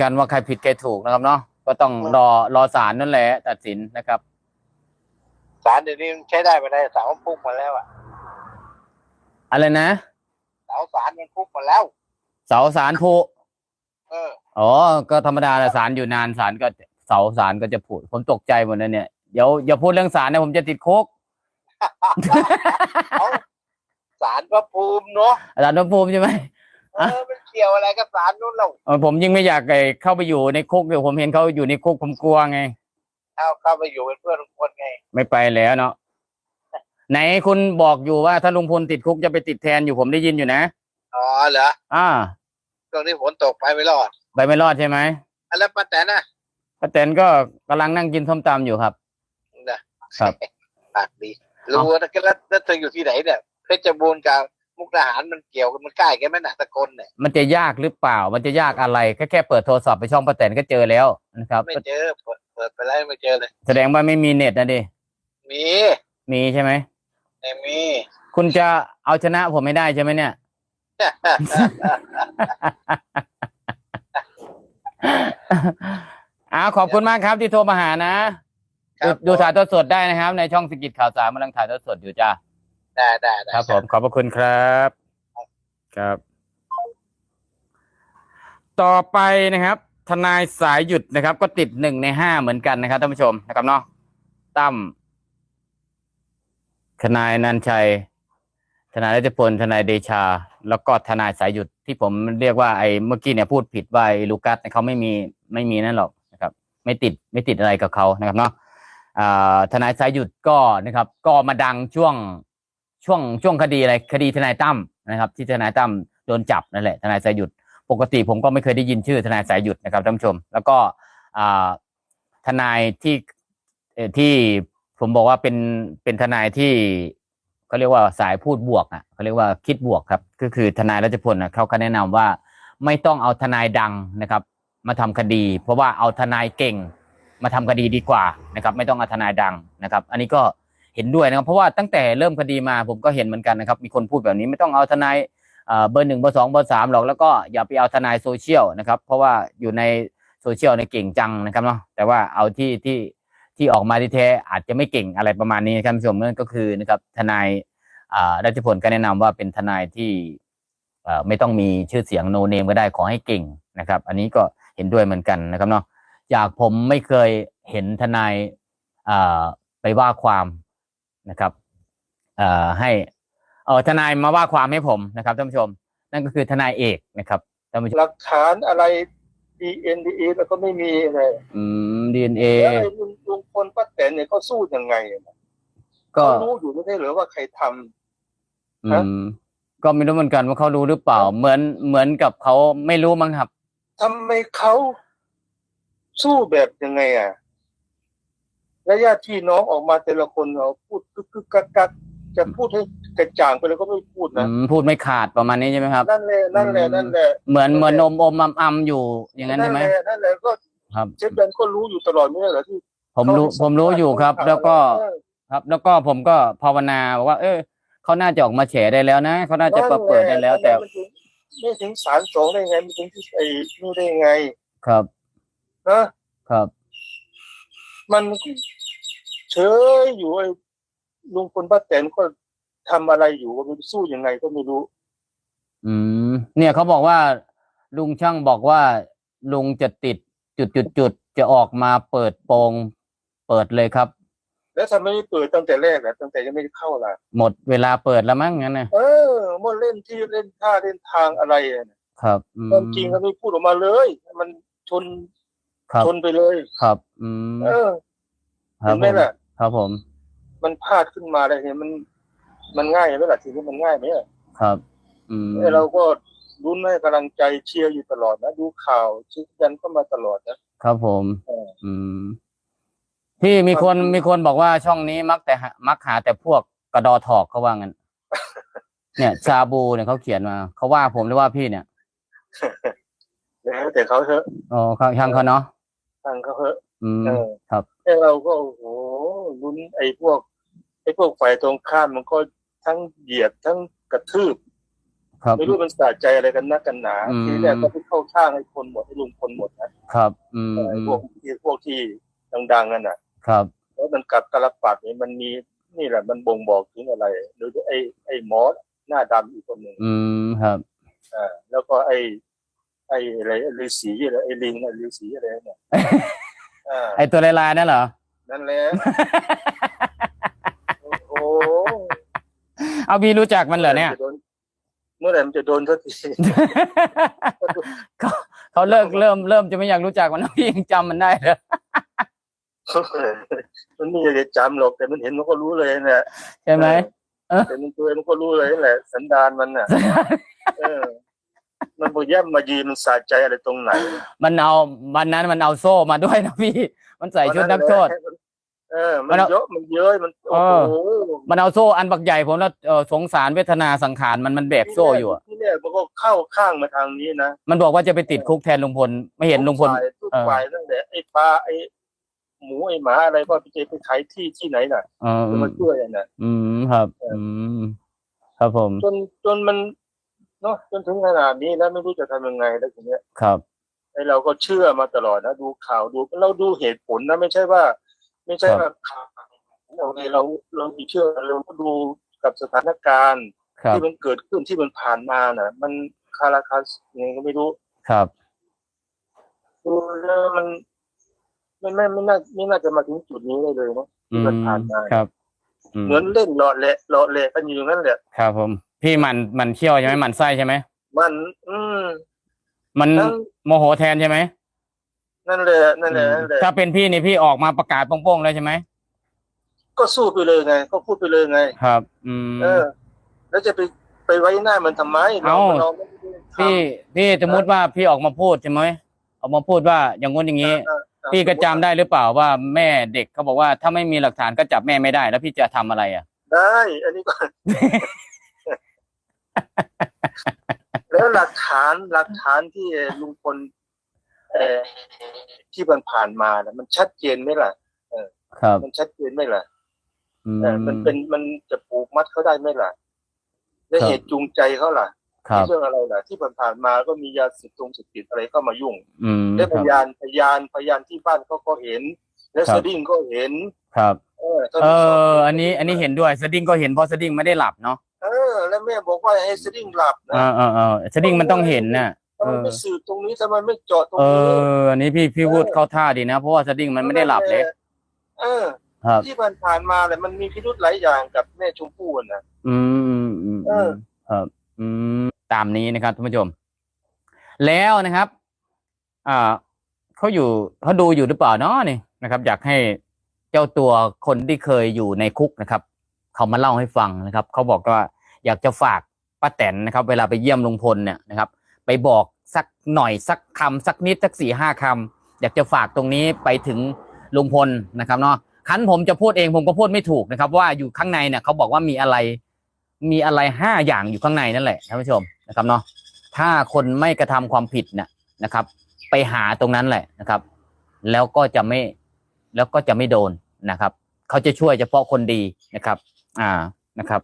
กันว่าใครผิดใครถูกนะครับเนาะก็ต้องรอรอศาลนั่นแหละ ตัดสินนะครับสารเดี๋ยวนี้มันใช้ได้ไม่ได้เสาพุกมาแล้วอะอะไรนะเสาสารมันพุกมาแล้ว เสาศาลผูเอออ๋อก็ธรรมดาแหละศาลอยู่นานศาลก็เสาศาลก็จะผุผมตกใจหมดเลยเนี่ยเดี๋ยวอย่าพูดเรื่องศาลนะผมจะติดคุกเอาสารพระภูมิเนาะอาจารย์นพภูมิใช่ไหม เออมันเกี่ยวอะไรกับสารนู้นเราเออผมยิ่งไม่อยากไอ้เข้าไปอยู่ในคุกเดี๋ยวผมเห็นเขาอยู่ในคุกผมกลัวไงเอาเข้าไปอยู่เป็นเพื่อนลุงพลไง ไม่ไปแล้วเนาะไหนคุณบอกอยู่ว่าถ้าลุงพลติดคุกจะไปติดแทนอยู่ผมได้ยินอยู่นะอ๋อเหรออ่าตรงนี้ฝนตกไปไม่รอด ไปไม่รอดใช่ไหมอะแล้วป้าแตนน่ะป้าแตนก็กำลังนั่งกินส้มตำอยู่ครับนะครับปากดีรู้ว่าแล้วแล้วเธออยู่ที่ไหนเนี่ยเพชรบูรณ์กับ มุกดาหารมันเกี่ยวกันมันใกล้กันไหมน่ะตะกลเนี่ยมันจะยากหรือเปล่า มันจะยากอะไรแค่แค่เปิดโทรศัพท์ไปช่องป้าแตนก็เจอแล้วนะครับ ไม่เจอเปิดเปิดไปแล้วไม่เจอเลย แสดงว่าไม่มีเน็ตนะดิมีมีใช่ไหมไม่มี คุณจะเอาชนะผมไม่ได้ใช่ไหมเนี่ยอ้าวขอบคุณมากครับที่โทรมาหานะครัดูบดูถ่ายทอดสดได้นะครับ ในช่องสกิจข่าวสารกำลังถ่ายทอดสดอยู่จ้า ได้ได้ได้ครับผมขอบพระคุณครับ ครับ ต่อไปนะครับ ทนายสายหยุดนะครับ ก็ติดหนึ่งในห้าเหมือนกันนะครับท่านผู้ชมนะครับเนาะตั้มทนายนันชัย ทนายรัชพลทนายเดชา แล้วก็ทนายสายหยุดที่ผมเรียกว่าไอ้เมื่อกี้เนี่ยพูดผิดว่าไอ้ลูกัสเนี่ยเขาไม่มีไม่มีนั่นหรอกนะครับ ไม่ติดไม่ติดอะไรกับเขานะครับเนาะอ่าทนายสายหยุดก็นะครับ ก็มาดังช่วง ช่วงช่วงคดีอะไรคดีทนายตั้มนะครับ ที่ทนายตั้มโดนจับนั่นแหละทนายสายหยุด ปกติผมก็ไม่เคยได้ยินชื่อทนายสายหยุดนะครับท่านผู้ชม แล้วก็ทนายที่ที่ผมบอกว่าเป็นเป็นทนายที่เขาเรียกว่าสายพูดบวกอะเขาเรียกว่าคิดบวกครับก็คือทนายรัชพลนะเขาก็แนะนำว่าไม่ต้องเอาทนายดังนะครับ มาทำคดี เพราะว่าเอาทนายเก่งมาทำคดีดีกว่านะครับ ไม่ต้องเอาทนายดังนะครับ อันนี้ก็ เห็นด้วยนะครับ เพราะว่าตั้งแต่เริ่มคดีมาผมก็เห็นเหมือนกันนะครับ มีคนพูดแบบนี้ไม่ต้องเอาทนายเบอร์หนึ่งเบอร์สองเบอร์สามหรอกแล้วก็อย่าไปเอาทนายโซเชียลนะครับ เพราะว่าอยู่ในโซเชียลในเก่งจังนะครับเนาะแต่ว่าเอาที่ที่ที่ออกมาที่แท้อาจจะไม่เก่งอะไรประมาณนี้นะครับผู้ชมนั่นก็คือนะครับทนายอ่ารัชพลก็แนะนำว่าเป็นทนายที่ไม่ต้องมีชื่อเสียงโนเนมก็ได้ขอให้เก่งนะครับ อันนี้ก็เห็นด้วยเหมือนกันนะครับเนาะจากผมไม่เคยเห็นทนายอ่าไปว่าความ นะครับเอ่อให้เออทนายมาว่าความให้ผมนะครับท่านผู้ชม นั่นก็คือทนายเอกนะครับท่านผู้ชมหลักฐานอะไร DNA แล้วก็ไม่มีอะไรอืมดีเอ็นเอแล้วไอ้ลุงลุงพลป้าแตนเนี่ยเขาสู้ยังไงอะก็เขารู้อยู่ไม่ใช่เหรือว่าใครทำ อืมก็ไม่รู้เหมือนกันว่าเขารู้หรือเปล่า เหมือนเหมือนกับเขาไม่รู้มั้งครับ ทำไมเขาสู้แบบยังไงอะ และญาติพี่น้องออกมาแต่ละคนเขาพูดกึกกึกกักกักจะพูดให้กระจ่างไปเลยก็ไม่พูดอืนะมพูดไม่ขาดประมาณนี้ใช่ไหมครับ นั่นแหละนั่นแหละนั่นแหละเหมือนเหมือนอมอมอำอำอยู่อย่างนั้นใช่ไหมแหละนั่นแหละก็ครับเชฟแบนก็รู้อยู่ตลอดไม่ใช่เหรอที่ ผมรู้เขาให้ผมรู้อยู่ครับสัมภาษณ์แล้วก็เออครับ แล้วก็ผมก็ภาวนาบอกว่า เออเขาน่าจะออกมาแฉได้แล้วนะเขาน่าจะเปิดเปิดได้แล้วแต่นั่นหะมันถึงไม่ถึงสารสองได้ไงไม่ถึงที่ไอ้นี่ได้ไง ครับนะครับ มัน เฉยอยู่ไอ้ลุงพลป้าแตนก็ทำอะไรอยู่ก็ไม่รู้สู้ยังไงก็ไม่รู้ อืม เนี่ยเขาบอกว่า ลุงช่างบอกว่า ลุงจะติดจุดจุดจุดจะออกมาเปิดโปงเปิดเลยครับ แล้วทำไมไม่เปิดตั้งแต่แรกอะตั้งแต่ยังไม่ได้เข้าล่ะ หมดเวลาเปิดแล้วมั้งงั้นนะเออมันเล่นที่เล่นท่าเล่นทางอะไรอะครับอืมความจริงเขาไม่พูดออกมาเลยมันชนครับชนไปเลย ครับ อืมเออครัเห็บนผไหมมล่ะ ครับผม มันพลาดขึ้นมาได้เห็นมัน มันง่ายไหมล่ะทีนี้มันง่ายไหมอะครับ อืมเออเราก็รุ้นให้กำลังใจเชียร์อยู่ตลอดนะดูข่าวชี้ยันก็มาตลอดนะครับผมเอออืมที่มีคนมีคนบอกว่าช่องนี้มักแต่หามักหาแต่พวกกระดอถอกเขาว่างั้นเนี่ยชาบูเนี่ยเขาเขียนมาเขาว่าผมหรือว่าพี่เนี่ยแล้วแต่เขาเถอะอ๋อข้างช่างเขาเนาะทางเขาเถอะ อืมเออครับแต่เราก็โอ้โหรุ้นไอ้พวก ไอ้พวกฝ่ายตรงข้ามมันก็ทั้งเหยียดทั้งกระทืบครับไม่รู้มันสะใจอะไรกันนักกันหนาอืมทีแรกก็ไปเข้าข้างให้คนหมดให้ลุงพลหมดนะครับ อืมไอ้อืพวมกที่พวกที่ดังๆนั่นน่ะ ครับ แล้วมันกลับตลปัดนี่มันมีนี่แหละมันบ่งบอกถึงอะไรหรือไอ้ไอ้หมอหน้าดำอีกคนหนึ่งอืมครับอ่าแล้วก็ไอ้ไอ้อะไรฤาษีอะไรไอ้ลิงน่ะฤาษีอะไรเนี่ย อ่าไอตัวลายๆนั่นเหรอ นั่นแหละโอ้โหเอาพี่รู้จักมันเหรอเนี่ย เมื่อไหร่มันจะโดนสักทีเขาเขาเลิกเริ่มเริ่มจะไม่อยากรู้จักมันแล้วพี่ยังจำมันได้เหรอมันไม่อยากจะจำหรอกแต่มันเห็นมันก็รู้เลยนะใช่ไหม เออ แต่มันตัวมันก็รู้เลยนั่นแหละ สันดานมันน่ะเออ มันบอกแย่มมายืนมันสะใจอะไรตรงไหนมันเอาวันนั้นมันเอาโซ่มาด้วยนะพี่ มันใส่ชุดนักโทษเออ มัมันนเอาเยอะมันเย้ยมันโอ้โหมันเอาโซ่อันบักใหญ่ผมแล้วเอ่อสงสารเวทนาสังขารมันมันแบกโซ่อยู่อะที่แรกมันก็เข้าข้างมาทางนี้นะมันบอกว่าจะไปติดคุกแทนลุงพลไม่เห็นลุงพลทุกฝ่ายทุกเออฝ่ายตั้งแต่ไอ้ปลาไอ้หมูไอ้หมาอะไรก็ไปเจไปขายที่ที่ไหนน่ะเออจะมาช่วยอะน่ะ อืมครับ อืมครับผม จนจนมัน เนาะจนถึงขนาดนี้แล้วไม่รู้จะทำยังไงแล้วทีเนี้ยครับไอ้เราก็เชื่อมาตลอดนะดูข่าวดูเราดูเหตุผลนะไม่ใช่ว่า ไม่ใช่ว่าข่าวเราเราเราเชื่อเราก็ดูกับสถานการณ์ครับที่มันเกิดขึ้นที่มันผ่านมาน่ะ มันคาราคาสยังไงก็ไม่รู้ครับดูแล้วมันมันไม่ไม่น่าไม่น่าจะมาถึงจุดนี้ได้เลยเนาะอืที่มมันผ่านมาครับอืมเหมือนเล่นหลอดแหละหลอดแหละกันอยู่อย่างนั้นแหละครับผม พี่มันมันเขี้ยวใช่ไหมมันไส้ใช่ไหมมัน อืม มันทั้ง โมโหแทนใช่ไหมนั่นแหละนั่นแหละนั่นแหละถ้าเป็นพี่นี่พี่ออกมาประกาศโป้งๆเลยใช่ไหมก็สู้ไปเลยไง ก็พูดไปเลยไง ครับ อืม เออ แล้วจะไปไปไว้หน้ามันทำไมเอ้า เราไม่ได้ทำพี่พี่สมมติว่าพี่ออกมาพูดใช่ไหมออกมาพูดว่าอย่างงู้นอย่างนี้ เออเออพี่ก็จำได้หรือเปล่าว่าแม่เด็กเขาบอกว่าถ้าไม่มีหลักฐานก็จับแม่ไม่ได้ แล้วพี่จะทำอะไรอะ ได้ อันนี้ก็ แล้วหลักฐานหลักฐานที่ลุงพลเอ่อที่มันผ่านมานะมันชัดเจนไหมล่ะครับ มันชัดเจนไหมล่ะอืเออมันเป็นมันจะปลูกมัดเขาได้ไหมล่ะ และครับเหตุจูงใจเขาล่ะครับเรื่องอะไรล่ะ ที่ผ่านๆมาก็มียาเสพตรงเสพติดอะไรเข้ามายุ่งอืมและคพรับยานพยานพยานที่บ้านเขาก็เห็น และครับสดิ้งก็เห็น ครับ เออท่านเอผู้ชมออันนี้ อันนี้เห็นด้วยสดิ้งก็เห็นเพราะสดิ้งไม่ได้หลับเนาะเออแล้วแม่บอกว่าให้สดิ้งหลับนะเออเออเออสดิ้งมันต้องเห็นน่ะทำไมไม่สืบตรงนี้ทำไมไม่เจาะตรงเอนี้ออันนี้พี่พี่พูดเข้าท่าดีนะ เพราะว่าสดิ้งมันไม่ได้หลับเลยเออครับ ที่ผ่านผ่านๆมาแหละมันมีพิรุธหลายอย่างกับแม่ชมพู่นะ อืมอืมอืมเออครับอืมตามนี้นะครับท่านผู้ชม แล้วนะครับ อ่าเขาอยู่เขาดูอยู่หรือเปล่าเนาะนี่นะครับ อยากให้เจ้าตัวคนที่เคยอยู่ในคุกนะครับ เขามาเล่าให้ฟังนะครับ เขาบอกว่า อยากจะฝากป้าแตนนะครับ เวลาไปเยี่ยมลุงพลเนี่ยนะครับ ไปบอกสักหน่อยสักคำสักนิดสักสี่ห้าคำอยากจะฝากตรงนี้ไปถึงลุงพลนะครับเนาะคันผมจะพูดเองผมก็พูดไม่ถูกนะครับ ว่าอยู่ข้างในเนี่ยเขาบอกว่ามีอะไร มีอะไรห้าอย่างอยู่ข้างในนั่นแหละท่านผู้ชมนะครับเนาะถ้าคนไม่กระทำความผิดเนี่ยนะครับ ไปหาตรงนั้นแหละนะครับ แล้วก็จะไม่แล้วก็จะไม่โดนนะครับ เขาจะช่วยเฉพาะคนดีนะครับ อ่านะครับ